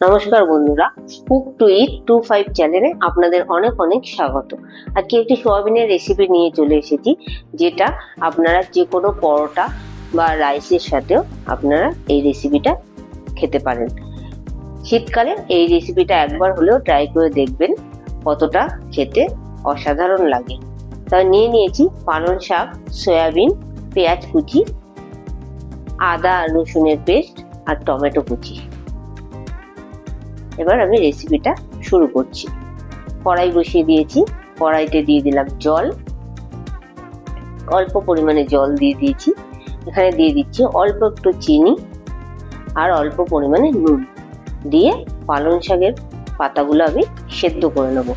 নমস্কার বন্ধুরা cook to eat two five চ্যানেলে আপনাদের অনেক অনেক স্বাগত। আজকে একটি সোয়াবিনের রেসিপি নিয়ে চলে এসেছি, যেটা আপনারা যে কোনো পরোটা বা রাইসের সাথেও আপনারা এই রেসিপিটা খেতে পারেন। শীতকালে এই রেসিপিটা একবার হলেও ট্রাই করে দেখবেন, কতটা খেতে অসাধারণ লাগে। তা নিয়ে নিয়েছি পালং শাক, সয়াবিন, পেঁয়াজ কুচি, আদা, রসুনের পেস্ট আর টমেটো কুচি। এবার আমি রেসিপিটা শুরু করছি। কড়াই বসিয়ে দিয়েছি, কড়াইতে দিয়ে দিলাম জল। অল্প পরিমাণে জল দিয়ে দিয়েছি। এখানে দিয়ে দিচ্ছি অল্প একটু চিনি আর অল্প পরিমাণে নুন। দিয়ে পালং শাকের পাতাগুলো আমি সেদ্ধ করে নেব।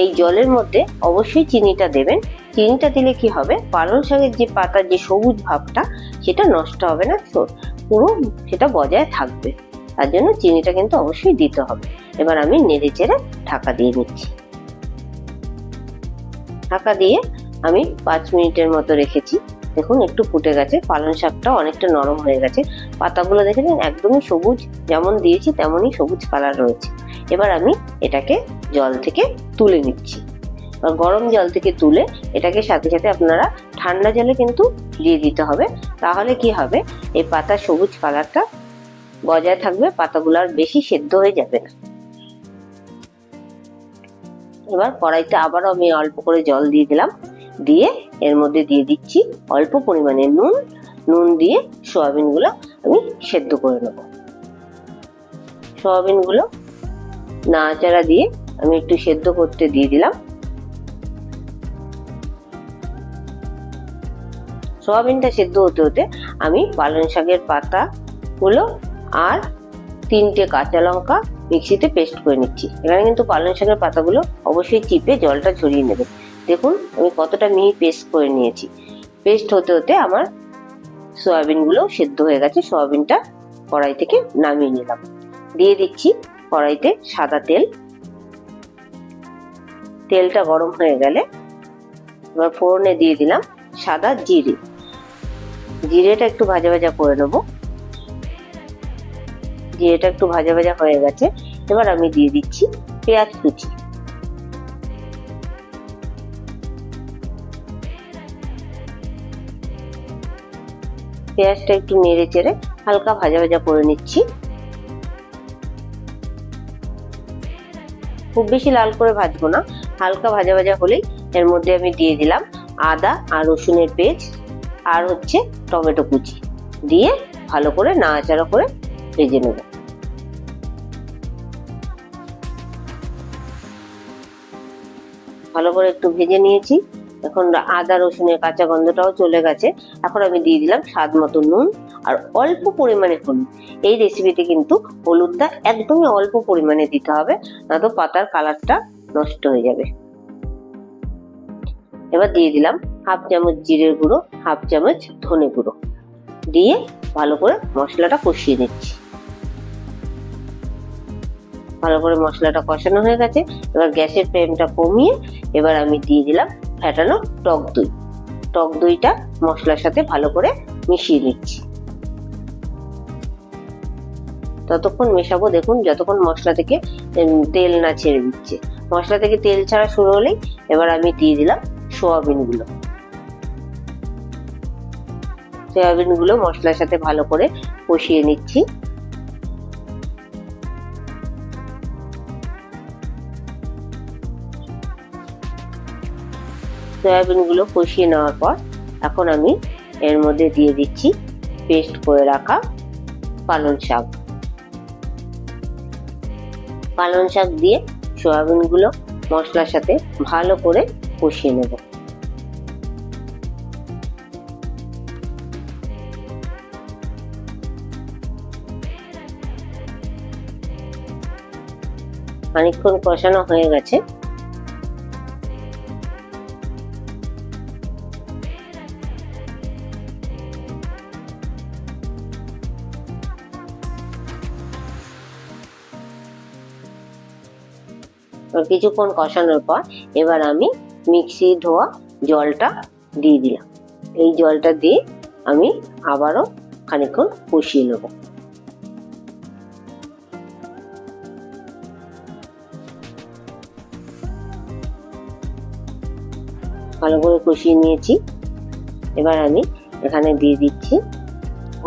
এই জলের মধ্যে অবশ্যই চিনিটা দেবেন। চিনিটা দিলে কি হবে? পালং শাকের যে পাতার যে সবুজ ভাবটা, সেটা নষ্ট হবে না। পুরো সেটা বজায় থাকবে। তার জন্য চিনিটা কিন্তু অবশ্যই দিতে হবে। এবার আমি নেড়ে চেড়ে ঢাকা দিয়ে নিচ্ছি। ঢাকা দিয়ে আমি পাঁচ মিনিটের মতো রেখেছি। দেখুন, একটু ফুটে গেছে। পালং শাকটা অনেকটা নরম হয়ে গেছে। পাতাগুলো দেখে নিন একদমই সবুজ। যেমন দিয়েছি, তেমনই সবুজ কালার রয়েছে। এবার আমি এটাকে জল থেকে তুলে নিচ্ছি। গরম জল থেকে তুলে এটাকে সাথে সাথে আপনারা ঠান্ডা জলে কিন্তু দিয়ে দিতে হবে। তাহলে কি হবে? এই পাতার সবুজ কালারটা বজায় থাকবে, পাতাগুলো আর বেশি সেদ্ধ হয়ে যাবে না। এবার কড়াইতে আবারও আমি অল্প করে জল দিয়ে দিলাম। দিয়ে এর মধ্যে দিয়ে দিচ্ছি অল্প পরিমাণে নুন। নুন দিয়ে সোয়াবিনগুলো আমি সেদ্ধ করে নেব। সোয়াবিনগুলো নাড়াচাড়া দিয়ে আমি একটু সেদ্ধ করতে দিয়ে দিলাম। সোয়াবিনটা সেদ্ধ হতে হতে আমি পালং শাকের পাতা গুলো আর তিনটে কাঁচা লঙ্কা মিক্সিতে পেস্ট করে নিচ্ছি। এখানে কিন্তু পালং শাকের পাতাগুলো অবশ্যই চিপে জলটা ঝরিয়ে নেবে। দেখুন, আমি কতটা মিহি পেস্ট করে নিয়েছি। পেস্ট হতে হতে আমার সয়াবিনগুলো সেদ্ধ হয়ে গেছে, সয়াবিনটা কড়াই থেকে নামিয়ে নিলাম। দিয়ে দিচ্ছি কড়াইতে সাদা তেল। তেলটা গরম হয়ে গেলে এবার ফোড়নে দিয়ে দিলাম সাদা জিরে। জিরেটা একটু ভাজা ভাজা করে নেব। জিরেটা একটু ভাজা ভাজা হয়ে গেছে, এবার আমি দিয়ে দিচ্ছি পেঁয়াজ কুচি। পেঁয়াজটা একটু নেড়ে চেড়ে হালকা ভাজা ভাজা করে নিচ্ছি। খুব বেশি লাল করে ভাজবো না, হালকা ভাজা ভাজা হলেই এর মধ্যে আমি দিয়ে দিলাম আদা আর রসুনের পেস্ট আর হচ্ছে টমেটো কুচি। দিয়ে ভালো করে নাড়াচাড়া করে ভেজে নেব। ভালো করে একটু ভেজে নিয়েছি। এখন আদা, রসুনের কাঁচা গন্ধটাও চলে গেছে। এখন আমি দিয়ে দিলাম স্বাদ মতো নুন আর অল্প পরিমাণে হলুদ। এই রেসিপিতে কিন্তু হলুদটা একদমই অল্প পরিমাণে দিতে হবে না তো পাতার কালারটা নষ্ট হয়ে যাবে। এবার দিয়ে দিলাম হাফ চামচ জিরের গুঁড়ো, হাফ চামচ ধনে গুঁড়ো। দিয়ে ভালো করে মশলাটা কষিয়ে নিচ্ছি। ভালো করে মশলাটা কষানো হয়ে গেছে। এবার গ্যাসের ফ্লেমটা কমিয়ে এবার আমি দিয়ে দিলাম ফ্যাটানো টক দই। টক দইটা মশলার সাথে ভালো করে মিশিয়ে নিচ্ছি। ততক্ষণ মেশাবো, দেখুন যতক্ষণ মশলা থেকে তেল না ছেড়ে দিচ্ছে। মশলা থেকে তেল ছাড়া শুরু হলেই এবার আমি দিয়ে দিলাম সোয়াবিনগুলো সয়াবিনগুলো মশলার সাথে ভালো করে কষিয়ে নিচ্ছি। সয়াবিনগুলো কষিয়ে নেওয়ার পর এখন আমি এর মধ্যে দিয়ে দিচ্ছি পেস্ট করে রাখা পালং শাক। পালং শাক দিয়ে সয়াবিনগুলো মশলার সাথে ভালো করে কষিয়ে নেব। খানিক্ষণ কষানো হয়ে গেছে। এবার কিছুক্ষণ কষানোর পর এবার আমি মিক্সি ধোয়া জলটা দিয়ে দিলাম। এই জলটা দিয়ে আমি আবারও খানিক্ষণ কষিয়ে নেব। ভালো করে কষিয়ে নিয়েছি। এবার আমি এখানে দিয়ে দিচ্ছি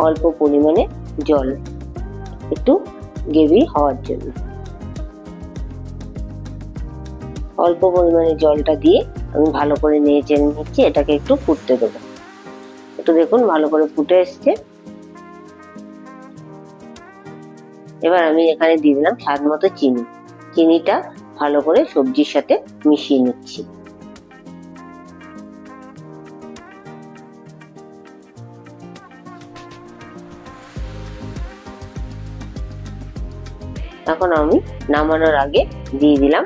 অল্প পরিমাণে জল একটু গ্রেভি হওয়ার জন্য। অল্প পরিমাণে জলটা দিয়ে আমি ভালো করে নিয়ে চেড়ে নিচ্ছি, এটাকে একটু ফুটতে দেবো। একটু দেখুন, ভালো করে ফুটে এসছে। এবার আমি এখানে দিয়ে দিলাম স্বাদ মতো চিনি। চিনিটা ভালো করে সবজির সাথে মিশিয়ে নিচ্ছি। এখন আমি নামানোর আগে দিয়ে দিলাম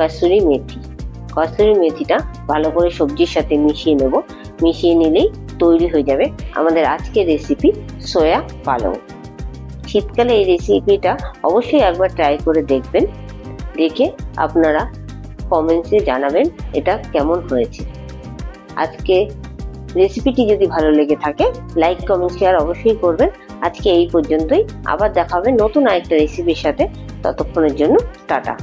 কসুরি মেথি। কসুরি মেথিটা ভালো করে সবজির সাথে মিশিয়ে নেব। মিশিয়ে নিলেই তৈরি হয়ে যাবে আমাদের আজকের রেসিপি সয়া পালং। শীতকালে এই রেসিপিটা অবশ্যই একবার ট্রাই করে দেখবেন। দেখে আপনারা কমেন্টসে জানাবেন এটা কেমন হয়েছে। আজকে রেসিপিটি যদি ভালো লেগে থাকে লাইক কমেন্ট শেয়ার অবশ্যই করবেন। আজকে এই পর্যন্তই। আবার দেখাবে নতুন আরেকটা রেসিপির সাথে। ততক্ষণের জন্য টাটা।